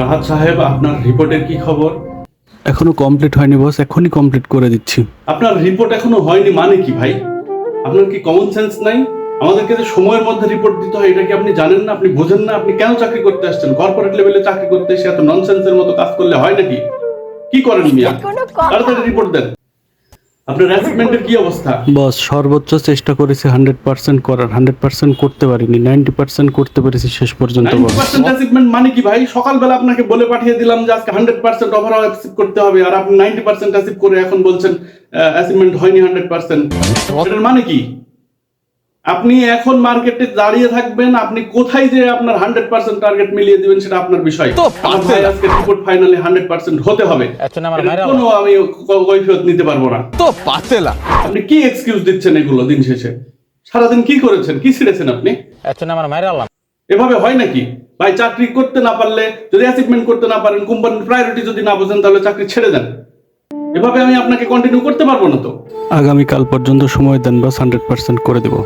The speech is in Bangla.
রাহাত সাহেব আপনার রিপোর্টের কি খবর? এখনও কমপ্লিট হয়নি বস এখনই কমপ্লিট করে দিচ্ছি। আপনার রিপোর্ট এখনও হয়নি মানে কি ভাই? আপনার কি কমন সেন্স নাই? আমাদেরকে যে সময়ের মধ্যে রিপোর্ট দিতে হয় এটা কি আপনি জানেন না? আপনি বোঝেন না? আপনি কেন চাকরি করতে আসছেন? কর্পোরেট লেভেলে চাকরি করতে এসে এত ননসেন্সের মতো কাজ করলে হয় নাকি? কি করেন মিয়া? তাড়াতাড়ি রিপোর্ট দেন। আপনার অ্যাসিগমেন্টের কি অবস্থা? বস সর্বোচ্চ চেষ্টা করেছি হান্ড্রেড পার্সেন্ট করার হান্ড্রেড পার্সেন্ট করতে পারিনি নাইনটি পার্সেন্ট করতে পেরেছি শেষ পর্যন্ত বস। পার্সেন্ট অ্যাচিভমেন্ট মানে কি ভাই? সকালবেলা আপনাকে বলে পাঠিয়ে দিলাম যে আজকে হান্ড্রেড পার্সেন্ট ওভারঅল অ্যাচিভ করতে হবে আর আপনি নাইনটি পার্সেন্ট অ্যাচিভ করে এখন বলছেন অ্যাচিভমেন্ট হয়নি হান্ড্রেড পার্সেন্ট এটার মানে কি? আপনি এখন মার্কেটে দাঁড়িয়ে থাকবেন আপনি কোথায় যে আপনার হান্ড্রেড পার্সেন্ট টার্গেট মিলিয়ে দিবেন সেটা আপনার বিষয়। আজকে রিপোর্ট ফাইনালি হান্ড্রেড পার্সেন্ট হতে হবে। কোনো আমি কৈফিয়ত নিতে পারব না। তো পাতেলা আপনি কি এক্সকিউজ দিচ্ছেন এগুলো দিন শেষে? সারাদিন কি করেছেন? কি ছিঁড়েছেন আপনি? আমার মায়ের আল্লাহ এভাবে হয় নাকি? ভাই চাকরি করতে না পারলে যদি অ্যাচিভমেন্ট করতে না পারেন কোম্পানির প্রায়োরিটি যদি না বোঝেন তাহলে চাকরি ছেড়ে দেন। এভাবে আমি আপনাকে কন্টিনিউ করতে পারব না তো? আগামীকাল পর্যন্ত সময় দেন বস হান্ড্রেড পার্সেন্ট করে দেবো।